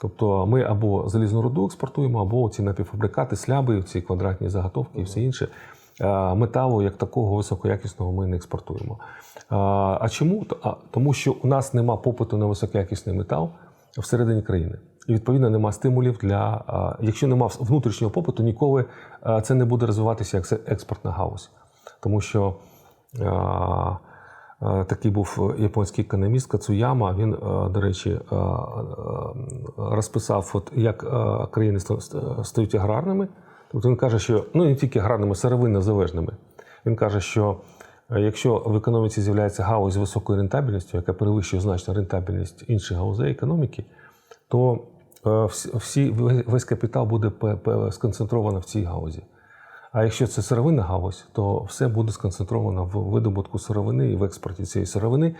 Тобто ми або залізну руду експортуємо, або ці напівфабрикати, сляби, ці квадратні заготовки і все інше. Е, Металу як такого високоякісного ми не експортуємо. Е, А чому? Тому що у нас нема попиту на високоякісний метал всередині країни. І відповідно нема стимулів для. е, Якщо нема внутрішнього попиту, ніколи це не буде розвиватися як експортна галузь. Тому що такий був японський економіст Кацуяма. Він, е, до речі, е, е, розписав, от як е, країни ста- ста- стають аграрними. Тобто він каже, що ну не тільки аграрними, сировинно залежними. Він каже, що е, якщо в економіці з'являється галузь з високою рентабельністю, яка перевищує значно рентабельність інших галузей економіки, то е, всі, весь капітал буде сконцентровано в цій галузі. А якщо це сировинна галузь, то все буде сконцентровано в видобутку сировини і в експорті цієї сировини е,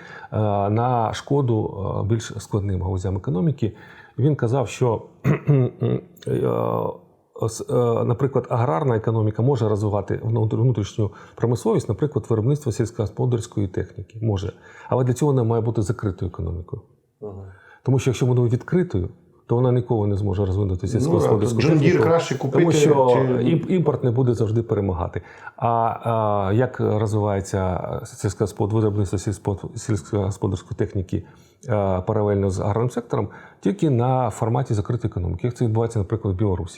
на шкоду е, більш складним галузям економіки. Він казав, що, е, наприклад, аграрна економіка може розвивати внутрішню промисловість, наприклад, виробництво сільськогосподарської техніки може. Але для цього вона має бути закритою економікою. Тому що якщо вона буде відкритою, то вона ніколи не зможе розвинути сільськогосподарську ну, техніку. краще купити, Тому що чи- імпорт не буде завжди перемагати. А, а як розвивається сільськогоспод- виробництво сільськогосподарської техніки а, паралельно з аграрним сектором, тільки на форматі закритої економіки. Як це відбувається, наприклад, в Білорусі.